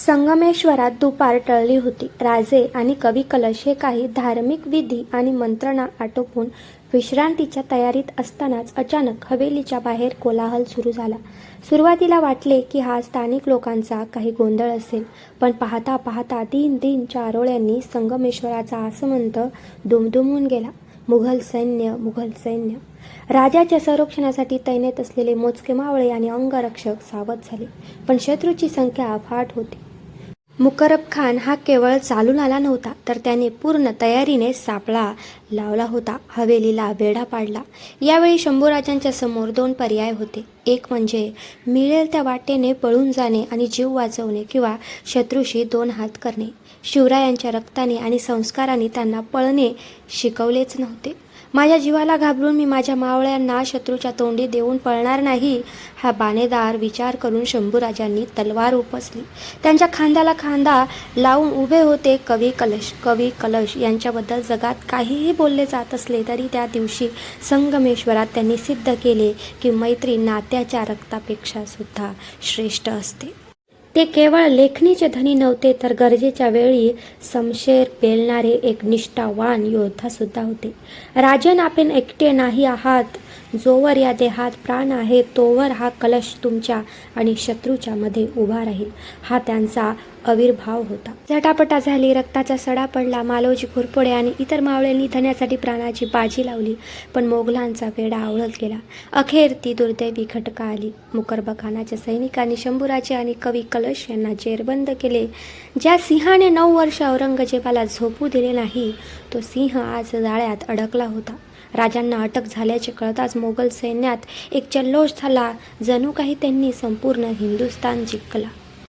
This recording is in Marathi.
संगमेश्वरात दुपार टळली होती. राजे आणि कवी कलश हे काही धार्मिक विधी आणि मंत्रणा आटोपून विश्रांतीच्या तयारीत असतानाच अचानक हवेलीच्या बाहेर कोलाहल सुरू झाला. सुरुवातीला वाटले की हा स्थानिक लोकांचा काही गोंधळ असेल पण पाहता पाहता तीन दिन चारोळ्यांनी संगमेश्वराचा आसमंत दुमदुमून गेला. मुघल सैन्य मुघल सैन्य. राजाच्या संरक्षणासाठी तैनेत असलेले मोजके मावळे आणि अंगरक्षक सावध झाले पण शत्रूची संख्या अफाट होती. मुकरब खान हा केवळ चालून आला नव्हता तर त्याने पूर्ण तयारीने सापळा लावला होता हवेलीला वेढा पाडला. यावेळी शंभूराजांच्या समोर दोन पर्याय होते. एक म्हणजे मिळेल त्या वाटेने पळून जाणे आणि जीव वाचवणे किंवा शत्रूशी दोन हात करणे. शिवरायांच्या रक्ताने आणि संस्काराने त्यांना पळणे शिकवलेच नव्हते. माझ्या जीवाला घाबरून मी माझ्या मावळ्यांना शत्रूच्या तोंडी देऊन पळणार नाही हा बाणेदार विचार करून शंभूराजांनी तलवार उपसली. त्यांच्या खांद्याला खांदा लावून उभे होते कवी कलश कवी कलश. यांच्याबद्दल जगात काहीही बोलले जात असले तरी त्या दिवशी संगमेश्वरात त्यांनी सिद्ध केले की मैत्री नात्याच्या रक्तापेक्षा सुद्धा श्रेष्ठ असते. ते केवळ लेखणीचे धनी नव्हते तर गरजेच्या वेळी समशेर पेलणारे एक निष्ठावान योद्धा सुद्धा होते. राजन आपण एकटे नाही आहात जोवर या देहात प्राण आहे तोवर हा कलश तुमच्या आणि शत्रूच्या मध्ये उभा राहील. हा त्यांचा आविर्भाव होता. झटापटा झाली रक्ताचा सडा पडला मालोजी घोरपडे आणि इतर मावळ्यांनी धन्यासाठी प्राणाची बाजी लावली पण मोगलांचा वेढा आवळत गेला. अखेर ती दुर्दैवी घटका आली. मुकरबा खानाच्या सैनिकांनी शंभूराजे आणि कवी कलश यांना जेरबंद केले. ज्या सिंहाने नऊ वर्ष औरंगजेबाला झोपू दिले नाही तो सिंह आज जाळ्यात अडकला होता. राजांना अटक झाल्याचे कळताच मोगल सैन्यात एक जल्लोष झाला. जणू काही त्यांनी संपूर्ण हिंदुस्तान जिंकला.